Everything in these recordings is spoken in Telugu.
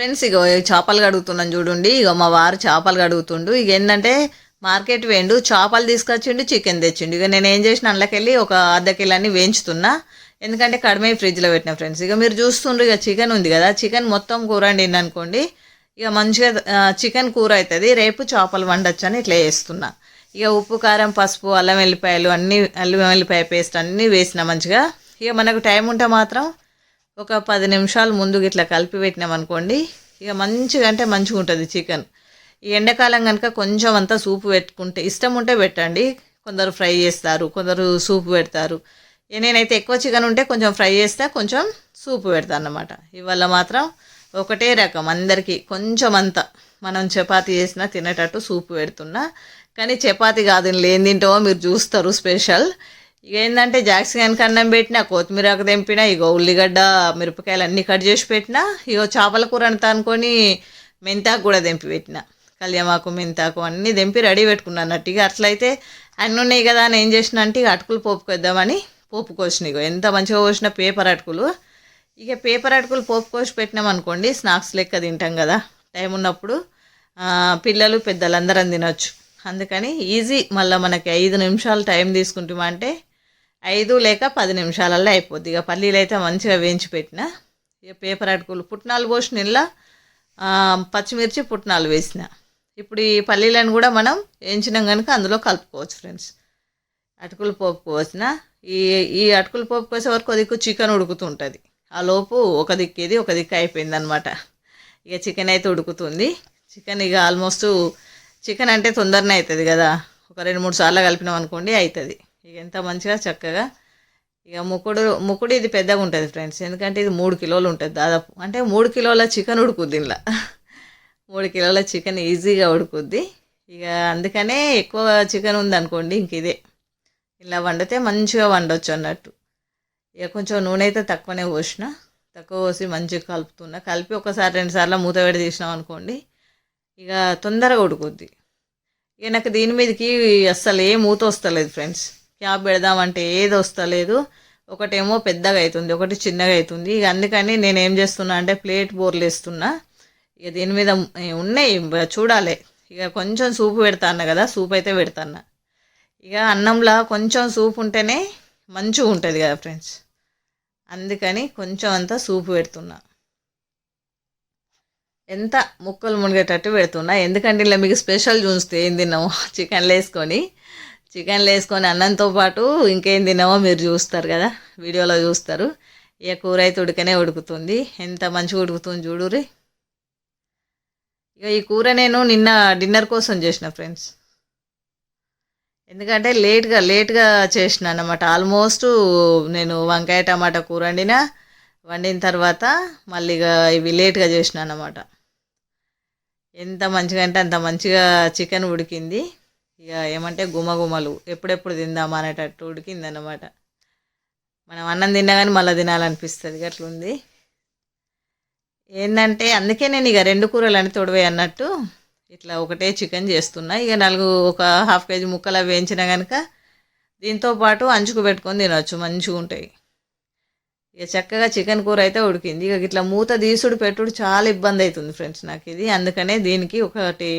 ఫ్రెండ్స్ ఇక చేపలు కడుగుతున్నాను చూడండి. ఇక మా వారు చేపలు కడుగుతుండు. ఇక ఏంటంటే మార్కెట్ వేండు చేపలు తీసుకొచ్చిండు చికెన్ తెచ్చిండు. ఇక నేను ఏం చేసిన అందులోకెళ్ళి ఒక అర్ధ కిలోని వేయించుతున్నా. ఎందుకంటే కడిమే ఫ్రిడ్జ్లో పెట్టిన ఫ్రెండ్స్ ఇక మీరు చూస్తుండ్రు ఇక చికెన్ ఉంది కదా. చికెన్ మొత్తం కూర వండింది అనుకోండి. ఇక మంచిగా చికెన్ కూర అవుతుంది రేపు చేపలు వండొచ్చు అని ఇట్లా వేస్తున్నా ఇక ఉప్పు కారం పసుపు అల్లం వెల్లిపాయలు అన్నీ అల్లం వెల్లిపాయ పేస్ట్ అన్నీ వేసిన మంచిగా. ఇక మనకు టైం ఉంటే మాత్రం ఒక పది నిమిషాలు ముందు ఇట్లా కలిపి పెట్టినాం అనుకోండి ఇక మంచిగా అంటే మంచిగా ఉంటుంది చికెన్. ఈ ఎండాకాలం కనుక కొంచెం అంతా సూపు పెట్టుకుంటే ఇష్టం ఉంటే పెట్టండి. కొందరు ఫ్రై చేస్తారు కొందరు సూపు పెడతారు. నేనైతే ఎక్కువ చికెన్ ఉంటే కొంచెం ఫ్రై చేస్తే కొంచెం సూపు పెడతాను అన్నమాట. ఇవాళ మాత్రం ఒకటే రకం అందరికీ. కొంచెం అంత మనం చపాతీ చేసినా తినేటట్టు సూపు పెడుతున్నా. కానీ చపాతీ కాదు లేని తింటామో మీరు చూస్తారు స్పెషల్. ఇక ఏంటంటే జాక్సికన్ కన్నం పెట్టినా కొత్తిమీర ఆకు తెంపినా ఇగో ఉల్లిగడ్డ మిరపకాయలు అన్నీ కట్ చేసి పెట్టినా ఇగో చేపల కూర అంతా అనుకొని మెంతాకు కూడా తెంపి పెట్టిన. కళ్యామాకు మెంతాకు అన్నీ తెంపి రెడీ పెట్టుకున్నాను అన్నట్టు. ఇక అట్లయితే అన్నీ ఉన్నాయి కదా అని ఏం చేసిన అంటే ఇక అటుకులు పోపు కొద్దామని పోపు కోసిన ఇగో. ఎంత మంచిగా కోసిన పేపర్ అటుకులు. ఇక పేపర్ అటుకులు పోపు కోసి పెట్టినాం అనుకోండి స్నాక్స్ లెక్క తింటాం కదా. టైం ఉన్నప్పుడు పిల్లలు పెద్దలు అందరం తినొచ్చు. అందుకని ఈజీ మళ్ళీ మనకి ఐదు నిమిషాలు టైం తీసుకుంటామంటే ఐదు లేక పది నిమిషాలల్లో అయిపోద్ది. ఇక పల్లీలు అయితే మంచిగా వేయించి పెట్టిన. ఇక పేపర్ అటుకులు పుట్నాలు పోసిన ఇలా పచ్చిమిర్చి పుట్నాలు వేసిన. ఇప్పుడు ఈ పల్లీలను కూడా మనం వేయించినాం కనుక అందులో కలుపుకోవచ్చు ఫ్రెండ్స్. అటుకులు పోపు కోసిన. ఈ ఈ అటుకులు పోపు కోసే వరకు దిక్కు చికెన్ ఉడుకుతుంటుంది. ఆ లోపు ఒక దిక్కు ఇది ఒక దిక్కు అయిపోయింది అనమాట ఇక చికెన్ అయితే ఉడుకుతుంది. చికెన్ ఇక ఆల్మోస్ట్ చికెన్ అంటే తొందరనే అవుతుంది కదా. ఒక రెండు మూడు సార్లు కలిపినాం అనుకోండి అవుతుంది ఇక ఎంత మంచిగా చక్కగా. ఇక ముక్కుడు ముక్కుడు ఇది పెద్దగా ఉంటుంది ఫ్రెండ్స్ ఎందుకంటే ఇది మూడు కిలోలు ఉంటుంది దాదాపు. అంటే మూడు కిలోల చికెన్ ఉడుకుద్ది ఇంట్లో మూడు కిలోల చికెన్ ఈజీగా ఉడుకుద్ది. ఇక అందుకనే ఎక్కువ చికెన్ ఉందనుకోండి ఇంక ఇదే. ఇలా వండితే మంచిగా వండొచ్చు అన్నట్టు. ఇక కొంచెం నూనె అయితే తక్కువనే పోసిన. తక్కువ పోసి మంచిగా కలుపుతున్నా. కలిపి ఒకసారి రెండు సార్లు మూత వేడి తీసినాం అనుకోండి ఇక తొందరగా ఉడుకుద్ది. ఇక నాకు దీని మీదకి అస్సలు ఏ మూత వస్తలేదు ఫ్రెండ్స్ క్యాప్ పెడదామంటే ఏది వస్తలేదు. ఒకటేమో పెద్దగా అవుతుంది ఒకటి చిన్నగా అవుతుంది ఇక అందుకని నేను ఏం చేస్తున్నా అంటే ప్లేట్ బోర్లు వేస్తున్నా ఇక దీని మీద ఉన్నాయి చూడాలి. ఇక కొంచెం సూపు పెడతాను కదా సూప్ అయితే పెడతాను ఇక అన్నంలో కొంచెం సూప్ ఉంటేనే మంచిగా ఉంటుంది కదా ఫ్రెండ్స్. అందుకని కొంచెం అంతా సూపు పెడుతున్నా. ఎంత ముక్కలు మునిగేటట్టు పెడుతున్నా. ఎందుకంటే ఇలా మీకు స్పెషల్ చూస్తే ఏం తిన్నాము చికెన్లు వేసుకొని చికెన్లు వేసుకొని అన్నంతో పాటు ఇంకేం తిన్నామో మీరు చూస్తారు కదా వీడియోలో చూస్తారు. ఇక కూర అయితే ఉడకనే ఉడుకుతుంది. ఎంత మంచిగా ఉడుకుతుంది చూడురి ఇక ఈ కూర నేను నిన్న డిన్నర్ కోసం చేసిన ఫ్రెండ్స్. ఎందుకంటే లేట్గా లేట్గా చేసిన అన్నమాట. ఆల్మోస్ట్ నేను వంకాయ టమాటా కూర వండిన వండిన తర్వాత మళ్ళీ ఇక ఇవి లేట్గా చేసిన అన్నమాట. ఎంత మంచిగా అంటే అంత మంచిగా చికెన్ ఉడికింది. ఇక ఏమంటే గుమగుమలు ఎప్పుడెప్పుడు తిందామా అనేటట్టు ఉడికిందనమాట మనం అన్నం తిన్నా కానీ మళ్ళీ తినాలనిపిస్తుంది అట్లుంది. ఏంటంటే అందుకే నేను ఇక రెండు కూరలు అని తొడవే అన్నట్టు ఇట్లా ఒకటే చికెన్ చేస్తున్నా. ఇక నాలుగు ఒక హాఫ్ కేజీ ముక్కలు అవి వేయించినా కనుక దీంతో పాటు అంచుకు పెట్టుకొని తినవచ్చు మంచిగా ఉంటాయి. ఇక చక్కగా చికెన్ కూర అయితే ఉడికింది. ఇక ఇట్లా మూత తీసుడు పెట్టుడు చాలా ఇబ్బంది అవుతుంది ఫ్రెండ్స్ నాకు ఇది. అందుకనే దీనికి ఒకటి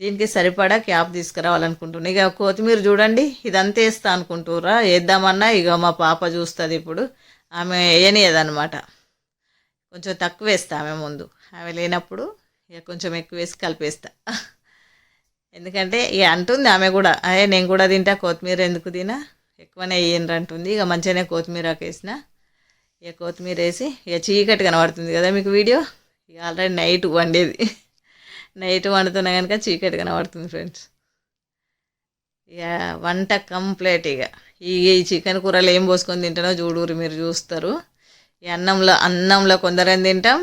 దీనికి సరిపడా క్యాప్ తీసుకురావాలనుకుంటున్నా. ఇక కొత్తిమీర చూడండి ఇదంతా వేస్తా అనుకుంటురా వేద్దామన్నా ఇక మా పాప చూస్తుంది ఇప్పుడు. ఆమె వేయనియదనమాట కొంచెం తక్కువ వేస్తా ఆమె ముందు. ఆమె లేనప్పుడు ఇక కొంచెం ఎక్కువ వేసి కలిపేస్తా. ఎందుకంటే ఇక అంటుంది ఆమె కూడా అదే నేను కూడా తింటా కొత్తిమీర ఎందుకు తినా? ఎక్కువనే వేయండి అంటుంది. ఇక మంచిగానే కొత్తిమీర వేసిన. ఇక కొత్తిమీర వేసి ఇక చీకటి కనబడుతుంది కదా మీకు వీడియో? ఇక ఆల్రెడీ నైట్ వండేది. నైట్ వండుతున్నా కనుక చీకటి కనబడుతుంది ఫ్రెండ్స్. ఇక వంట కంప్లీట్ ఇక. ఈ ఈ చికెన్ కూరలు ఏం పోసుకొని తింటానో చూడూరు మీరు చూస్తారు. ఈ అన్నంలో అన్నంలో కొందరని తింటాం.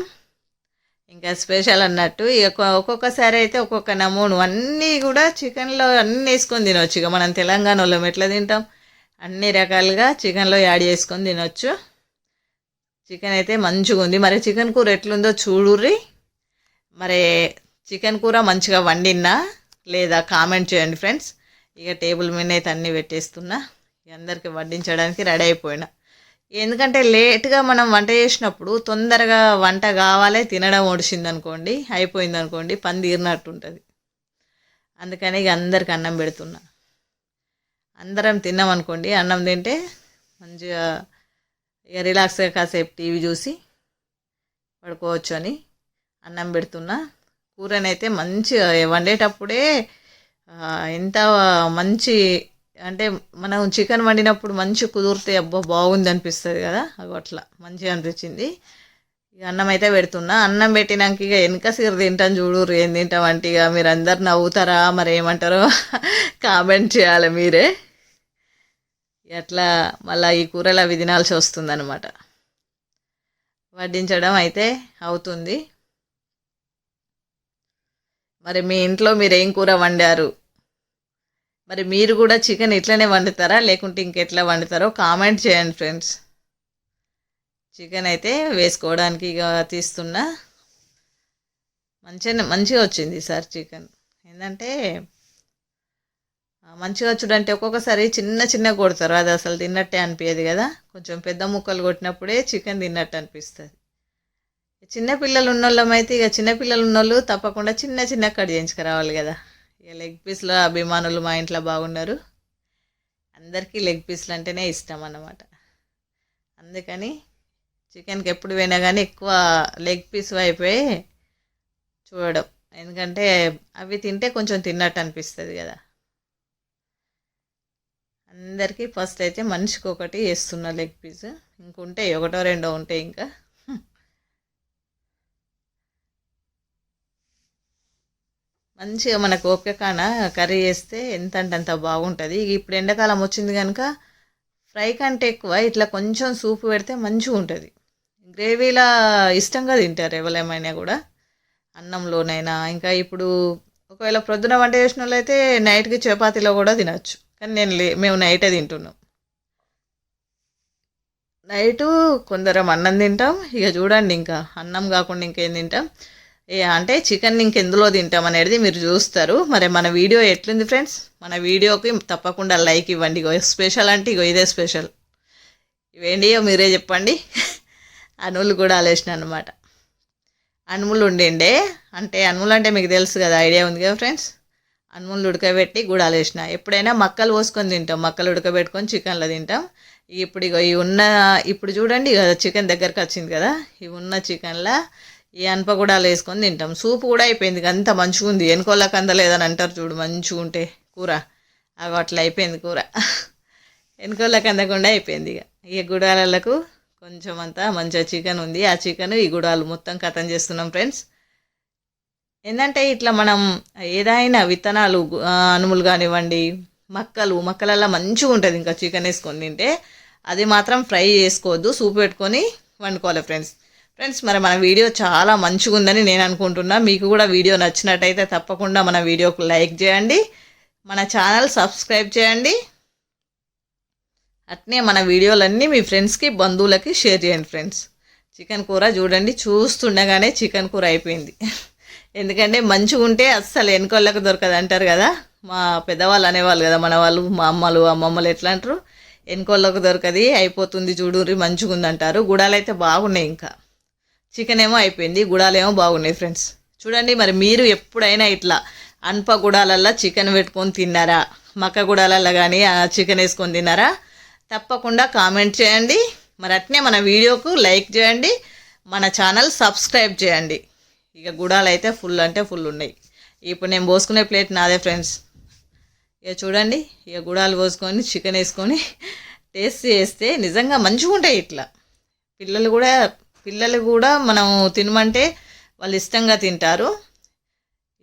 ఇంకా స్పెషల్ అన్నట్టు ఇక ఒక్కొక్కసారి అయితే ఒక్కొక్క నమూను అన్నీ కూడా చికెన్లో అన్నీ వేసుకొని తినవచ్చు ఇక మనం తెలంగాణ వాళ్ళం ఎట్లా తింటాం? అన్ని రకాలుగా చికెన్లో యాడ్ చేసుకొని తినొచ్చు. చికెన్ అయితే మంచిగా ఉంది మరి చికెన్ కూర ఎట్లుందో చూడుర్రి. మరి చికెన్ కూర మంచిగా వండినా లేదా కామెంట్ చేయండి ఫ్రెండ్స్. ఇక టేబుల్ మీద అయితే అన్నీ పెట్టేస్తున్నా. ఇక అందరికి వడ్డించడానికి రెడీ అయిపోయినా. ఎందుకంటే లేట్గా మనం వంట చేసినప్పుడు తొందరగా వంట కావాలి తినడం ఒడిసింది అనుకోండి అయిపోయింది అనుకోండి పని తీరినట్టు ఉంటుంది అందుకని ఇక అందరికి అన్నం పెడుతున్నా. అందరం తిన్నాం అనుకోండి అన్నం తింటే మంచిగా ఇక రిలాక్స్గా కాసేపు టీవీ చూసి పడుకోవచ్చు అని అన్నం పెడుతున్నా. కూరనైతే మంచిగా వండేటప్పుడే ఎంత మంచి అంటే మనం చికెన్ వండినప్పుడు మంచి కుదిరితే అబ్బో బాగుంది అనిపిస్తుంది కదా అవి అట్లా మంచిగా అనిపించింది. ఇక అన్నం అయితే పెడుతున్నా. అన్నం పెట్టినాక ఇక వెనక సీర తింటాను చూడు ఏం తింటాం అంటే ఇక మీరు అందరు నవ్వుతారా మరి ఏమంటారో కామెంట్ చేయాలి మీరే. అట్లా మళ్ళీ ఈ కూరలు అవి తినాల్సి వస్తుందన్నమాట. వడ్డించడం అయితే అవుతుంది. మరి మీ ఇంట్లో మీరు ఏం కూర వండారు? మరి మీరు కూడా చికెన్ ఇట్లనే వండుతారా? లేకుంటే ఇంకెట్లా వండుతారో కామెంట్ చేయండి ఫ్రెండ్స్. చికెన్ అయితే వేసుకోవడానికి ఇక తీస్తున్నా. మంచిగా మంచిగా వచ్చింది సార్ చికెన్. ఏంటంటే మంచిగా వచ్చుడంటే ఒక్కొక్కసారి చిన్న చిన్న కొడతారు. అది అసలు తిన్నట్టే అనిపించదు కదా. కొంచెం పెద్ద ముక్కలు కొట్టినప్పుడే చికెన్ తిన్నట్టు అనిపిస్తుంది. చిన్నపిల్లలు ఉన్నోళ్ళమైతే ఇక చిన్నపిల్లలు ఉన్నోళ్ళు తప్పకుండా చిన్న చిన్న కట్ చేయించుకురావాలి కదా. ఇక లెగ్ పీస్లో అభిమానులు మా ఇంట్లో బాగున్నారు. అందరికీ లెగ్ పీస్లు అంటేనే ఇష్టం అన్నమాట. అందుకని చికెన్కి ఎప్పుడు పోయినా కానీ ఎక్కువ లెగ్ పీస్ అయిపోయి చూడడం. ఎందుకంటే అవి తింటే కొంచెం తిన్నట్టు అనిపిస్తుంది కదా. అందరికీ ఫస్ట్ అయితే మనిషికి ఒకటి వేస్తున్న లెగ్ పీస్ ఇంకుంటే ఒకటో రెండో ఉంటాయి ఇంకా మంచిగా మనకు ఓపికన కాన కర్రీ చేస్తే ఎంత అంటే అంత బాగుంటుంది. ఇప్పుడు ఎండాకాలం వచ్చింది కనుక ఫ్రై కంటే ఎక్కువ ఇట్లా కొంచెం సూప్ పెడితే మంచిగా ఉంటుంది. గ్రేవీలా ఇష్టంగా తింటారు ఎవరేమైనా కూడా అన్నంలోనైనా. ఇంకా ఇప్పుడు ఒకవేళ ప్రొద్దున వంట చేసిన వాళ్ళైతే నైట్కి చపాతీలో కూడా తినచ్చు. కానీ నేను లే మేము నైటే తింటున్నాం. నైటు కొందరం అన్నం తింటాం. ఇక చూడండి ఇంకా అన్నం కాకుండా ఇంకేం తింటాం. అంటే చికెన్ ఇంకెందులో తింటాం అనేది మీరు చూస్తారు. మరి మన వీడియో ఎట్లుంది ఫ్రెండ్స్? మన వీడియోకి తప్పకుండా లైక్ ఇవ్వండి. ఇగో స్పెషల్ అంటే ఇగో ఇదే స్పెషల్. ఇవేంటి మీరే చెప్పండి. అనువులు కూడా ఆలేసిన అనమాట అనుములు ఉండిండే. అంటే అనుములు అంటే మీకు తెలుసు కదా ఐడియా ఉంది కదా ఫ్రెండ్స్? అనుములు ఉడకబెట్టి గుడాలు వేసిన ఎప్పుడైనా మక్కలు పోసుకొని తింటాం. మక్కలు ఉడకబెట్టుకొని చికెన్లో తింటాం. ఇప్పుడు ఇగో ఈ ఉన్న ఇప్పుడు చూడండి కదా చికెన్ దగ్గరకు వచ్చింది కదా. ఈ ఉన్న చికెన్లో ఈ అనపగుడాలు వేసుకొని తింటాం. సూప్ కూడా అయిపోయింది ఇక అంత మంచిగా ఉంది. వెనుకోళ్ళకి అందలేదని అంటారు చూడు మంచిగా ఉంటే కూర. అవి అట్లా అయిపోయింది కూర. వెనుకోళ్ళకి అందకుండా అయిపోయింది ఇక. ఈ గుడాలకు కొంచెం అంతా మంచిగా చికెన్ ఉంది. ఆ చికెన్ ఈ గుడాలు మొత్తం కథం చేస్తున్నాం ఫ్రెండ్స్. ఏంటంటే ఇట్లా మనం ఏదైనా విత్తనాలు అనుములు కానివ్వండి మక్కలు మక్కలల్లో మంచిగా ఉంటుంది. ఇంకా చికెన్ వేసుకొని తింటే అది మాత్రం ఫ్రై చేసుకోవద్దు. సూప్ పెట్టుకొని వండుకోవాలి ఫ్రెండ్స్. ఫ్రెండ్స్ మరి మన వీడియో చాలా మంచిగా ఉందని నేను అనుకుంటున్నా. మీకు కూడా వీడియో నచ్చినట్టయితే తప్పకుండా మన వీడియోకు లైక్ చేయండి. మన ఛానల్ సబ్స్క్రైబ్ చేయండి. అట్నే మన వీడియోలన్నీ మీ ఫ్రెండ్స్కి బంధువులకి షేర్ చేయండి ఫ్రెండ్స్. చికెన్ కూర చూడండి చూస్తుండగానే చికెన్ కూర అయిపోయింది. ఎందుకంటే మంచిగా ఉంటే అస్సలు వెనుకోళ్ళకు దొరకదు అంటారు కదా. మా పెద్దవాళ్ళు అనేవాళ్ళు కదా మన వాళ్ళు మా అమ్మలు అమ్మమ్మలు ఎట్లా అంటారు? వెనుకోళ్ళకు దొరకది అయిపోతుంది చూడుర్రి మంచిగా ఉందంటారు గుడాలు అయితే బాగున్నాయి ఇంకా. చికెన్ ఏమో అయిపోయింది గుడాలేమో బాగున్నాయి ఫ్రెండ్స్. చూడండి మరి మీరు ఎప్పుడైనా ఇట్లా అన్ప గుడాలల్లో చికెన్ పెట్టుకొని తిన్నారా? మక్క గుడాలల్లో కానీ చికెన్ వేసుకొని తిన్నారా? తప్పకుండా కామెంట్ చేయండి. మరి అట్నే మన వీడియోకు లైక్ చేయండి మన ఛానల్ సబ్స్క్రైబ్ చేయండి. ఇక గుడాలు అయితే ఫుల్ అంటే ఫుల్ ఉన్నాయి. ఇప్పుడు నేను పోసుకునే ప్లేట్ నాదే ఫ్రెండ్స్. ఇక చూడండి ఇక గుడాలు పోసుకొని చికెన్ వేసుకొని టేస్ట్ చేస్తే నిజంగా మంచిగా ఉంటాయి ఇట్లా. పిల్లలు కూడా పిల్లలు కూడా మనం తినమంటే వాళ్ళు ఇష్టంగా తింటారు.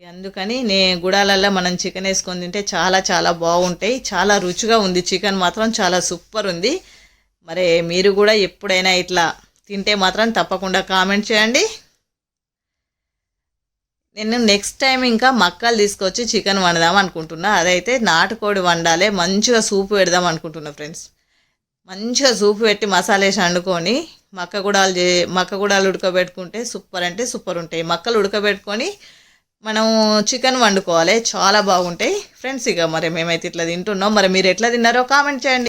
అందుకని నే గుడాలల్లో మనం చికెన్ వేసుకొని తింటే చాలా చాలా బాగుంటాయి. చాలా రుచిగా ఉంది. చికెన్ మాత్రం చాలా సూపర్ ఉంది. మరి మీరు కూడా ఎప్పుడైనా ఇట్లా తింటే మాత్రం తప్పకుండా కామెంట్ చేయండి. నేను నెక్స్ట్ టైం ఇంకా మక్కలు తీసుకొచ్చి చికెన్ వండదాం అనుకుంటున్నా. అదైతే నాటుకోడి వండాలి. మంచిగా సూప్ పెడదాం అనుకుంటున్నా ఫ్రెండ్స్. మంచిగా సూప్ పెట్టి మసాలా వేసి వండుకొని మక్క గుడాలు చే మక్క గుడాలు ఉడకబెట్టుకుంటే సూపర్ అంటే సూపర్ ఉంటాయి. మక్కలు ఉడకబెట్టుకొని మనం చికెన్ వండుకోవాలి. చాలా బాగుంటాయి. ఫ్రెండ్స్ ఇక మరి మేమైతే ఇట్లా తింటున్నాం. మరి మీరు ఎట్లా తిన్నారో కామెంట్ చేయండి.